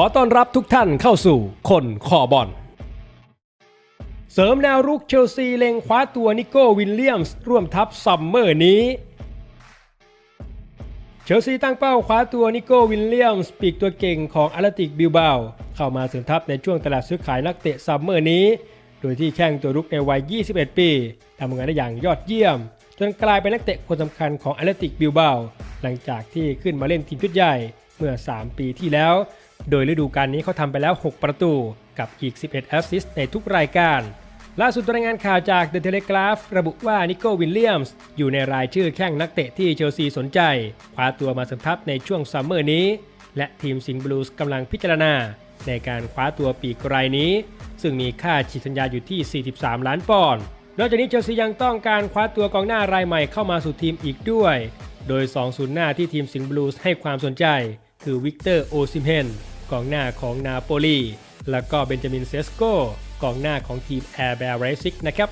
อต้อนรับทุกท่านเข้าสู่คนคอบอล เสริมแนวรุกเชลซีเล็งคว้าตัวนิโก้วิลเลียมส์ร่วมทัพซัมเมอร์นี้เชลซีตั้งเป้าคว้าตัวนิโก้วิลเลียมส์ปีกตัวเก่งของอาร์ติกบิลบาวเข้ามาเสริมทัพในช่วงตลาดซื้อขายนักเตะซัมเมอร์นี้ โดยที่แข้งตัวรุกในวัย 21 ปีทำงานได้อย่างยอดเยี่ยม จนกลายเป็นนักเตะคนสำคัญของอาร์ติกบิลบาวหลังจากที่ขึ้นมาเล่นทีมชุดใหญ่เมื่อ 3 ปีที่แล้ว โดยฤดูกาลนี้เขาทำไปแล้ว 6 ประตูกับอีก 11 แอสซิสต์ในทุกรายการ ล่าสุดรายงานข่าวจาก The Telegraph ระบุว่านิโก้วิลเลียมส์อยู่ในรายชื่อแข้งนักเตะที่เชลซีสนใจคว้าตัวมาสมทัพในช่วงซัมเมอร์นี้ และทีมสิงห์บลูส์กำลังพิจารณา ในการคว้าตัวปีกรายนี้ ซึ่งมีค่าฉีกสัญญาอยู่ที่ 43 ล้านปอนด์นอกจากนี้เชลซียังต้องการคว้าตัวกองหน้ารายใหม่เข้ามาสู่ทีมอีกด้วย โดย2ศูนย์หน้าที่ทีมสิงห์บลูส์ให้ความสนใจ คือวิกเตอร์โอซิมเฮน กองหน้าของนาโปลีและก็เบนจามินเซสโกกองหน้าของทีมแอร์แบร์ไรซิกนะครับ